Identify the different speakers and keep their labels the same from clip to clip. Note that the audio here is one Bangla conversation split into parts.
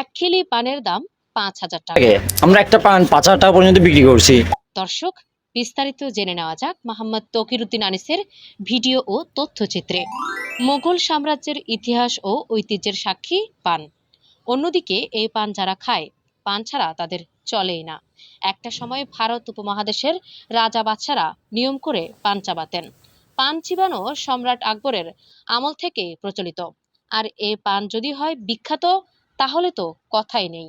Speaker 1: এক খিলি পানের দাম পাঁচ হাজার টাকা।
Speaker 2: আমরা একটা পান পাঁচ হাজার টাকা পর্যন্ত বিক্রি করছি।
Speaker 1: দর্শক বিস্তারিত জেনে নেওয়া যাক মোহাম্মদ তকিরুদ্দিন আনিসের ভিডিও ও তথ্যচিত্রে। মোগল সাম্রাজ্যের ইতিহাস ও ঐতিহ্যের সাক্ষী পান। অন্যদিকে এই পান যারা খায় পান ছাড়া তাদের চলেই না। একটা সময় ভারত উপমহাদেশের রাজা বাচ্চারা নিয়ম করে পান চাবাতেন। পান চিবানো সম্রাট আকবরের আমল থেকে প্রচলিত। আর এ পান যদি হয় বিখ্যাত তাহলে তো কথাই নেই।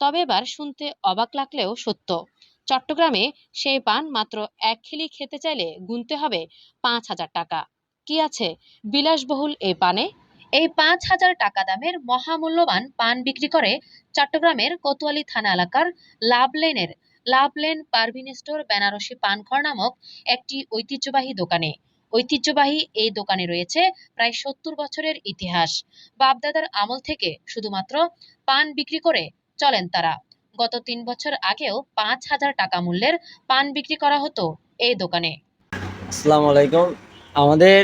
Speaker 1: তবে এবার শুনতে অবাক লাগলেও সত্য। চট্টগ্রামে সেই পান মাত্র এক খিলি খেতে চাইলে গুনতে হবে পাঁচ হাজার টাকা। কি আছে বিলাসবহুল এই পানে? এই পাঁচ হাজার টাকা দামের মহামূল্যবান পান বিক্রি করে চট্টগ্রামের কোতোয়ালি থানা এলাকার লাভ লেনের love lane Parveen store Banarasi পানঘর নামক একটি ঐতিহ্যবাহী দোকানে। ঐতিহ্যবাহী এই দোকানে রয়েছে প্রায় সত্তর বছরের ইতিহাস। বাপদাদার আমল থেকে শুধুমাত্র পান বিক্রি করে চলেন তারা। গত তিন বছর আগেও পাঁচ হাজার টাকা মূল্যের পান বিক্রি করা হতো এই দোকানে।
Speaker 2: আসসালামু আলাইকুম। আমাদের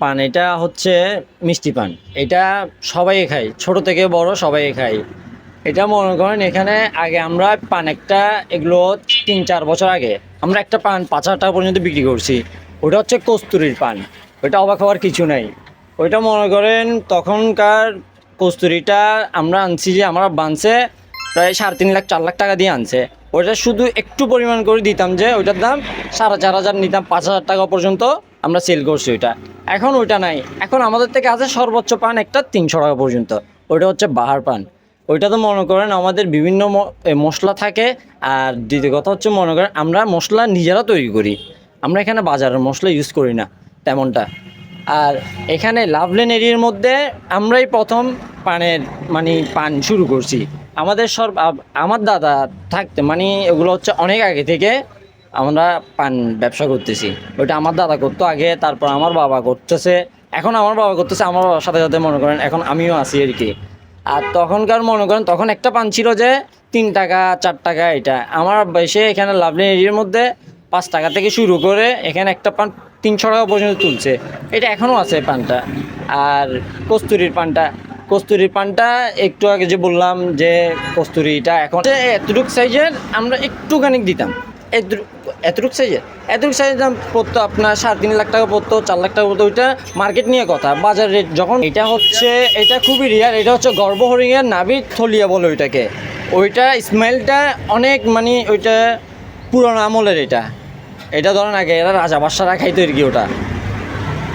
Speaker 2: পান এটা হচ্ছে মিষ্টি পান। এটা সবাই খায়, ছোট থেকে বড় সবাই খায়। এটা মনে করেন এখানে আগে আমরা পান একটা এগুলো তিন চার বছর আগে আমরা একটা পান পাঁচ হাজার টাকা পর্যন্ত বিক্রি করছি। ওটা হচ্ছে কস্তুরির পান। ওইটা অবাক হওয়ার কিছু নাই। ওইটা মনে করেন তখনকার কস্তুরিটা আমরা আনছি যে আমরা বানছে প্রায় সাড়ে তিন লাখ, চার লাখ টাকা দিয়ে আনছে। ওইটা শুধু একটু পরিমাণ করে দিতাম যে ওইটার দাম সাড়ে চার হাজার নিতাম, পাঁচ হাজার টাকা পর্যন্ত আমরা সেল করছি ওইটা। এখন ওইটা নাই। এখন আমাদের থেকে আছে সর্বোচ্চ পান একটা তিনশো টাকা পর্যন্ত। ওইটা হচ্ছে বাহার পান। ওইটা তো মনে করেন আমাদের বিভিন্ন মশলা থাকে। আর দ্বিতীয় কথা হচ্ছে মনে করেন আমরা মশলা নিজেরা তৈরি করি। আমরা এখানে বাজারের মশলা ইউজ করি না, তেমনটা। আর এখানে লাভলেন এরিয়ার মধ্যে আমরাই প্রথম পানের মানে পান শুরু করছি। আমাদের সব আমার দাদা থাকতে মানে এগুলো হচ্ছে অনেক আগে থেকে আমরা পান ব্যবসা করতেছি। ওইটা আমার দাদা করতো আগে, তারপর আমার বাবা করতেছে। এখন আমার বাবা করতেছে, আমার বাবার সাথে সাথে মনে করেন এখন আমিও আছি আর কি। আর তখনকার মনে করেন, তখন একটা পান ছিল যে তিন টাকা, চার টাকা, এটা। আমার এসে এখানে লাভলেন এরিয়ার মধ্যে পাঁচ টাকা থেকে শুরু করে এখানে একটা পান তিনশো টাকা পর্যন্ত তুলছে। এটা এখনও আছে পানটা। আর কস্তুরির পানটা। কস্তুরির পানটা একটু আগে যে বললাম যে কস্তুরিটা এখন এতটুক সাইজের আমরা একটুখানি দিতাম। এতটুক- সাইজের? এতটুক সাইজের দাম পড়তো আপনার সাড়ে তিন লাখ টাকা পড়তো, চার লাখ টাকা পড়তো, ওইটা মার্কেট নিয়ে কথা। বাজার রেট যখন এটা হচ্ছে, এটা খুবই রিয়ার এটা হচ্ছে গর্ভহরিণের নাভির থলিয়া বলে ওইটাকে। ওইটা স্মেলটা অনেক মানে ওইটা পুরনো আমলের এটা। এটা ধরেন আগে এরা রাজা বাদশারা খাইতো আর কি ওটা।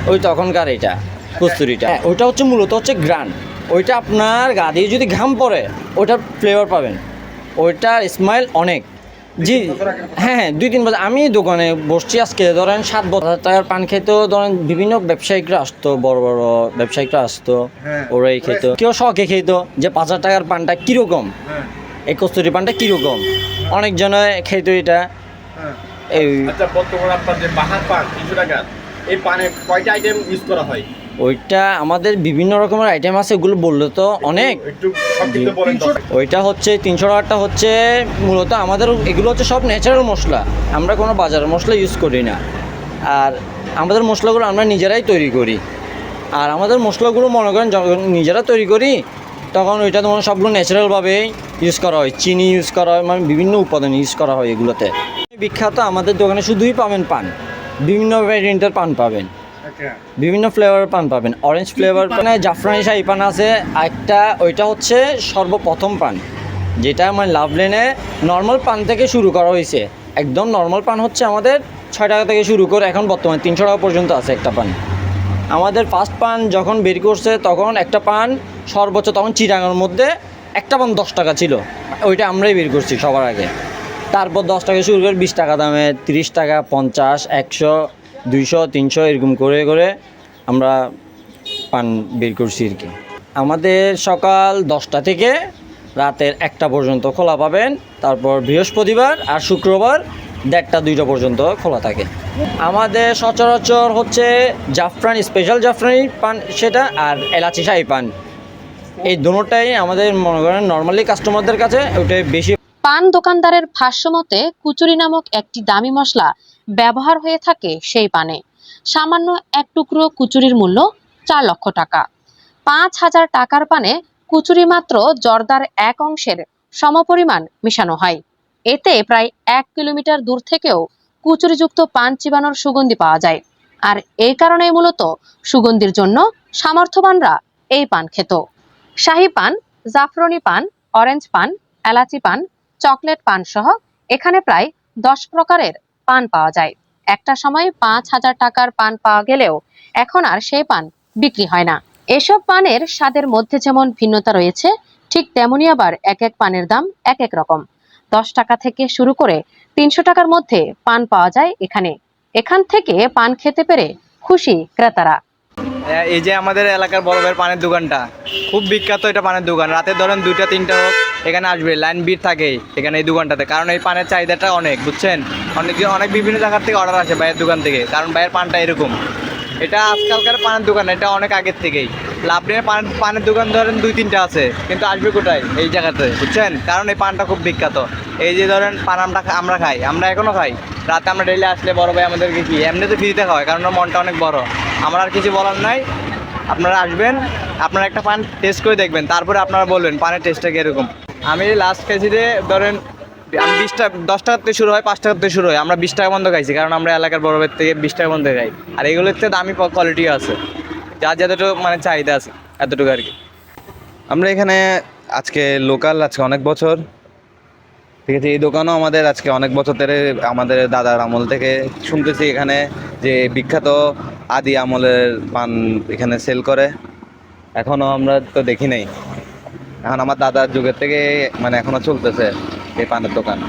Speaker 2: ওই তখনকার এটা কস্তুরিটা। হ্যাঁ, ওইটা হচ্ছে মূলত হচ্ছে গ্রান ওইটা আপনার গা দিয়ে যদি ঘাম পড়ে ওটার ফ্লেভার পাবেন। ওইটার স্মাইল অনেক। জি হ্যাঁ হ্যাঁ দুই তিন বছর আমি দোকানে বসছি আজকে ধরেন সাত বছর টাকার পান খেতেও ধরেন বিভিন্ন ব্যবসায়িকরা আসতো বড় বড় ব্যবসায়িকরা আসতো
Speaker 3: হ্যাঁ।
Speaker 2: ওরাই খেত। কেউ শখে খেত যে পাঁচ হাজার টাকার পানটা কীরকম?
Speaker 3: হ্যাঁ,
Speaker 2: এই কস্তুরি পানটা কীরকম? অনেকজনে খেত এটা।
Speaker 3: হ্যাঁ।
Speaker 2: এই
Speaker 3: আচ্ছা বর্তমানে আপনার যে বাহার পান তিনশো টাকার এই পানে কয়টা আইটেম ইউজ করা হয়?
Speaker 2: ওইটা আমাদের বিভিন্ন রকমের আইটেম আছে এগুলো বললে তো অনেক। ওইটা হচ্ছে তিনশো টাকাটা হচ্ছে মূলত আমাদের এগুলো হচ্ছে সব ন্যাচারাল মশলা। আমরা কোনো বাজারের মশলা ইউজ করি না। আর আমাদের মশলাগুলো আমরা নিজেরাই তৈরি করি। আর আমাদের মশলাগুলো মনে করেন নিজেরা তৈরি করি তখন ওইটা তোমার সবগুলো ন্যাচারালভাবে ইউজ করা হয়। চিনি ইউজ করা হয় মানে বিভিন্ন উপাদান ইউজ করা হয় এগুলোতে। বিখ্যাত আমাদের দোকানে শুধুই পাবেন পান। বিভিন্ন ভ্যারিয়েন্টের পান পাবেন।
Speaker 3: আচ্ছা।
Speaker 2: বিভিন্ন ফ্লেভার পান পাবেন। অরেঞ্জ ফ্লেভার মানে জাফরানি শাহি পান আছে একটা ওইটা হচ্ছে সর্বপ্রথম পান। যেটা মানে লাভলেনে নর্মাল পান থেকে শুরু করা হয়েছে। একদম নর্মাল পান হচ্ছে আমাদের ছয় টাকা থেকে শুরু করে এখন বর্তমানে তিনশো টাকা পর্যন্ত আছে একটা পান। আমাদের ফার্স্ট পান যখন বের করছে, তখন একটা পান সর্বোচ্চ তখন চিরাঙের মধ্যে একটা পান দশ টাকা ছিল। ওইটা আমরাই বের করছি সবার আগে। তারপর দশ টাকা শুরু করে বিশ টাকা দামে, তিরিশ টাকা, পঞ্চাশ, একশো, দুইশো, তিনশো, এরকম করে করে আমরা পান বের করছি আর কি। আমাদের সকাল দশটা থেকে রাতের একটা পর্যন্ত খোলা পাবেন। তারপর বৃহস্পতিবার আর শুক্রবার দেড়টা, দুইটা পর্যন্ত খোলা থাকে। আমাদের সচরাচর হচ্ছে জাফরান স্পেশাল জাফরানি পান সেটা আর এলাচি শাহি পান। এই দুটোটাই আমাদের মনে করেন নর্মালি কাস্টমারদের কাছে ওটাই বেশি
Speaker 1: পান দোকানদারের ভাষ্য মতে, কুচুরি নামক একটি দামি মশলা ব্যবহার হয়ে থাকে সেই পানে। সামান্য এক টুকরো কুচুরির মূল্য চার লক্ষ টাকা। পাঁচ হাজার টাকার পানে কুচুরি মাত্র জর্দার এক অংশের সমপরিমাণ মিশানো হয়। এতে প্রায় এক কিলোমিটার দূর থেকেও কুচুরিযুক্ত পান চিবানোর সুগন্ধি পাওয়া যায়। আর এই কারণেই মূলত সুগন্ধির জন্য সামর্থ্যবানরা এই পান খেত। শাহী পান, জাফরনি পান, অরেঞ্জ পান, এলাচি পান, চকলেট পান সহ এখানে প্রায় দশ প্রকারের পান পাওয়া যায়। একটা সময় পাঁচ হাজার টাকার পান পাওয়া গেলেও এখন আর সেই পান বিক্রি হয় না। এসব পানের স্বাদের মধ্যে যেমন ভিন্নতা রয়েছে, ঠিক তেমনি আবার এক এক পানের দাম এক এক রকম। দশ টাকা থেকে শুরু করে তিনশো টাকার মধ্যে পান পাওয়া যায় এখানে। এখান থেকে পান খেতে পেরে খুশি ক্রেতারা।
Speaker 4: হ্যাঁ, এই যে আমাদের এলাকার বড় পানের দোকানটা খুব বিখ্যাত এটা পানের দোকান। রাতে ধরেন দুইটা তিনটা হোক এখানে আসবে লাইন ভিড় থাকে এখানে এই দোকানটাতে। কারণ এই পানের চাহিদাটা অনেক বুঝছেন? অনেক অনেক বিভিন্ন জায়গার থেকে অর্ডার আসে ভাইয়ের দোকান থেকে। কারণ ভাইয়ের পানটা এরকম। এটা আজকালকার পানের দোকান এটা অনেক আগের থেকেই। লাভলিনের পানের পানের দোকান ধরেন দুই, তিনটা আছে, কিন্তু আসবে কোথায় এই জায়গাতে, বুঝছেন? কারণ এই পানটা খুব বিখ্যাত। এই যে ধরেন পান আমরা আমরা খাই, আমরা এখনও খাই। রাতে আমরা ডেলি আসলে বড় ভাই আমাদেরকে কি, এমনিতে ফ্রিতে খাওয়ায়, কারণ মনটা অনেক বড়। আমার আর কিছু বলার নাই। আপনারা আসবেন, আপনারা একটা পান টেস্ট করে দেখবেন, তারপরে আপনারা বলবেন পানের টেস্টটা কীরকম। আমি লাস্ট কেজিতে ধরেন, আমি বিশ টাকা, দশ টাকার থেকে শুরু হয়, পাঁচ টাকার থেকে শুরু হয়। আমরা বিশ টাকা বন্ধ খাইছি, কারণ আমরা এলাকার বড়বের থেকে বিশ টাকা বন্ধ খাই। আর এগুলোর থেকে দামি কোয়ালিটি আছে। যার যতটুকু মানে চাহিদা আছে, এতটুকু আর কি।
Speaker 5: আমরা এখানে আজকে লোকাল আজকে অনেক বছর। ঠিক আছে, এই দোকানও আমাদের আজকে অনেক বছর ধরে আমাদের দাদার আমল থেকে শুনতেছি এখানে যে বিখ্যাত আদি আমলের পান এখানে সেল করে। এখনও আমরা তো দেখি নাই। এখন আমার দাদার যুগের থেকে মানে এখনও চলতেছে এই পানের দোকান।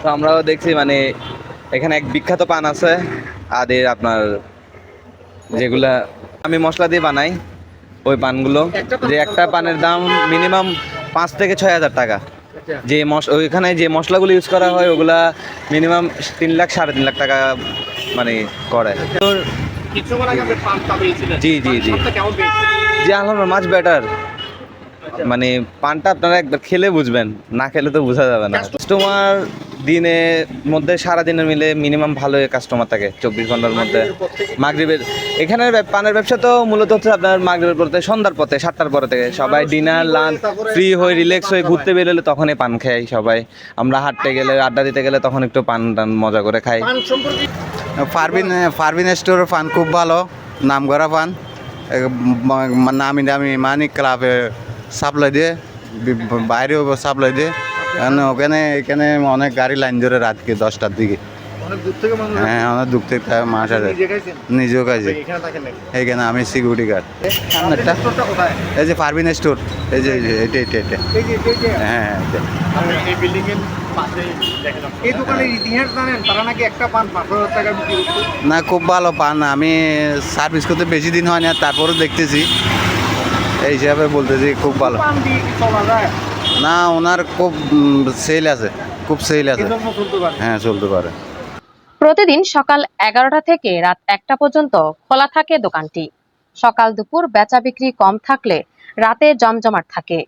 Speaker 5: তো আমরাও দেখছি মানে এখানে এক বিখ্যাত পান আছে, আদির আপনার যেগুলা আমি মশলা দিয়ে বানাই ওই পানগুলো। যে একটা পানের দাম মিনিমাম পাঁচ থেকে ছয় হাজার টাকা। যে মশ ওইখানে যে মশলাগুলো ইউজ করা হয় ওগুলা মিনিমাম তিন লাখ সাড়ে তিন লাখ টাকা মানে করে। জি, জি, জি।
Speaker 3: কেমন
Speaker 5: আলহামদুলিল্লাহ মাছ বেটার মানে পানটা আপনারা একবার খেলে বুঝবেন না খেলে তো বোঝা যাবে না। কাস্টমার দিনের মধ্যে সারা দিনের মিলে মিনিমাম ভালো কাস্টমার থাকে চব্বিশ ঘণ্টার মধ্যে। মাগরিবের এখানের পানের ব্যবসা তো মূলত হচ্ছে আপনার মাগরিবের পরে থেকে সন্ধ্যার পথে সাতটার পরে থেকে। সবাই ডিনার লাঞ্চ ফ্রি হয়ে রিল্যাক্স হয়ে ঘুরতে বেরোলে তখনই পান খাই সবাই। আমরা হাঁটতে গেলে আড্ডা দিতে গেলে তখন একটু পান টান মজা করে খাই।
Speaker 6: ফারবিন ফারবিন স্টোর পান খুব ভালো নাম করা পান নামি দামি মানিক ক্লাবে সাপ্লাই দিয়ে বাইরেও সাপ্লাই দিয়ে। কারণ ওখানে এখানে অনেক গাড়ি লাইন ধরে রাতকে দশটার দিকে। হ্যাঁ অনেক থেকে মাস নিজেও কাজে
Speaker 3: এখানে
Speaker 6: আমি সিকিউরিটি গার্ড সামনেরটা এই যে স্টোর এই যে এটা এটা এটা হ্যাঁ
Speaker 3: এই বিল্ডিং এর এই দোকানের ইতিহাস জানেন? তারা নাকি একটা পান পাঁচ হাজার টাকা
Speaker 6: না খুব ভালো পান। আমি সার্ভিস করতে বেশি দিন হয় না তারপরেও দেখতেছি। এই হিসাবে বলতেছি খুব ভালো।
Speaker 3: পান দিয়ে চলা যায়?
Speaker 6: না ওনার খুব সেল আছে। খুপ সেল আছে। হ্যাঁ চলতে পারে।
Speaker 1: প্রতিদিন সকাল এগারোটা থেকে রাত একটা পর্যন্ত খোলা থাকে দোকানটি। সকাল দুপুর বেচা বিক্রি কম থাকলে রাতে জমজমাট থাকে।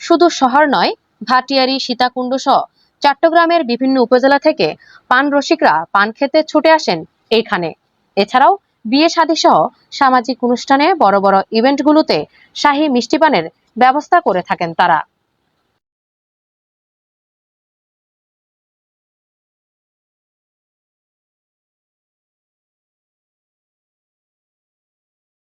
Speaker 1: শুধু শহর নয় ভাটিয়ারি সীতাকুণ্ড সহ চট্টগ্রামের বিভিন্ন উপজেলা থেকে পান রসিকরা পান খেতে ছুটে আসেন এইখানে। এছাড়াও বিয়ে শাদী সহ সামাজিক অনুষ্ঠানে বড় বড় ইভেন্টগুলোতে শাহী মিষ্টি পানের ব্যবস্থা করে থাকেন তারা।